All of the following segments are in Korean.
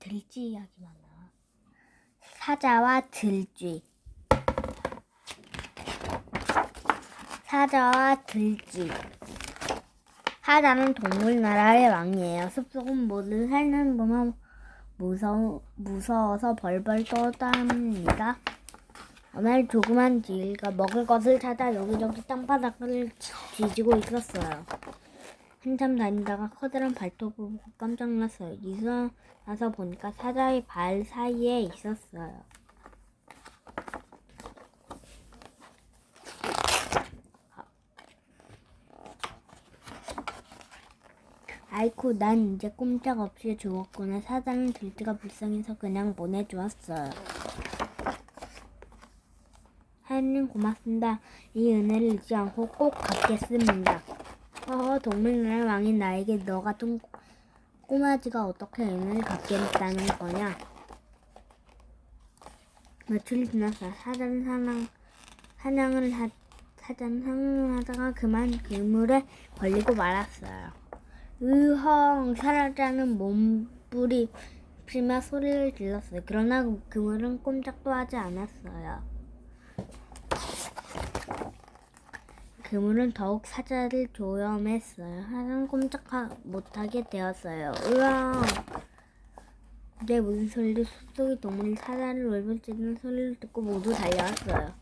들쥐 이야기만 나. 사자와 들쥐. 사자와 들쥐. 사자는 동물 나라의 왕이에요. 숲속은 모두 살는 보면 무서 무서워서 벌벌 떠답니다. 날 조그만 쥐가 먹을 것을 찾아 여기저기 땅바닥을 뒤지고 있었어요. 한참 다니다가 커다란 발톱을 보고 깜짝 놀랐어요. 일어나서 보니까 사자의 발 사이에 있었어요. 아이쿠, 난 이제 꼼짝없이 죽었구나. 사자는 들쥐가 불쌍해서 그냥 보내주었어요. 하나님 고맙습니다. 이 은혜를 잊지 않고 꼭 갚겠습니다. 어, 동물나라 왕인 나에게 너 같은 꼬- 꼬마지가 어떻게 은혜를 갚겠다는 거냐? 며칠 지났어요. 사자는 사냥, 사냥을 하, 사자는 사냥을 하다가 그만 그물에 걸리고 말았어요. 으헝, 사자는 몸부림치며 소리를 질렀어요. 그러나 그물은 꼼짝도 하지 않았어요. 그물은 더욱 사자를 조염했어요. 사자는 꼼짝 못하게 되었어요. 으앙! 이게 무슨 소리를 숲속의 동물이 사자를 울부짖는 소리를 듣고 모두 달려왔어요.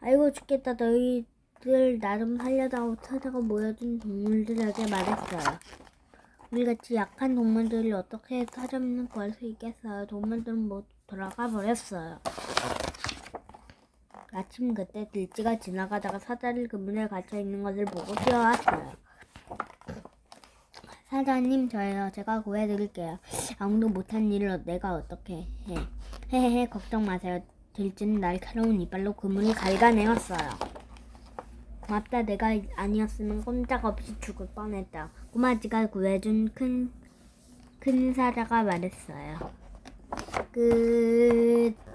아이고 죽겠다 너희들 나 좀 살려다오 사자가 모여든 동물들에게 말했어요. 우리같이 약한 동물들이 어떻게 사자민을 구할 수 있겠어요. 동물들은 모두 돌아가 버렸어요. 마침 그때 들쥐가 지나가다가 사자를 그물에 갇혀 있는 것을 보고 뛰어왔어요. 사자님 저예요. 제가 구해드릴게요. 아무도 못한 일을 내가 어떻게 해. 헤헤헤 걱정 마세요. 들쥐는 날카로운 이빨로 그물을 갉아내었어요. 고맙다 내가 아니었으면 꼼짝없이 죽을 뻔했다. 꼬마지가 구해준 큰, 큰 사자가 말했어요. 끝.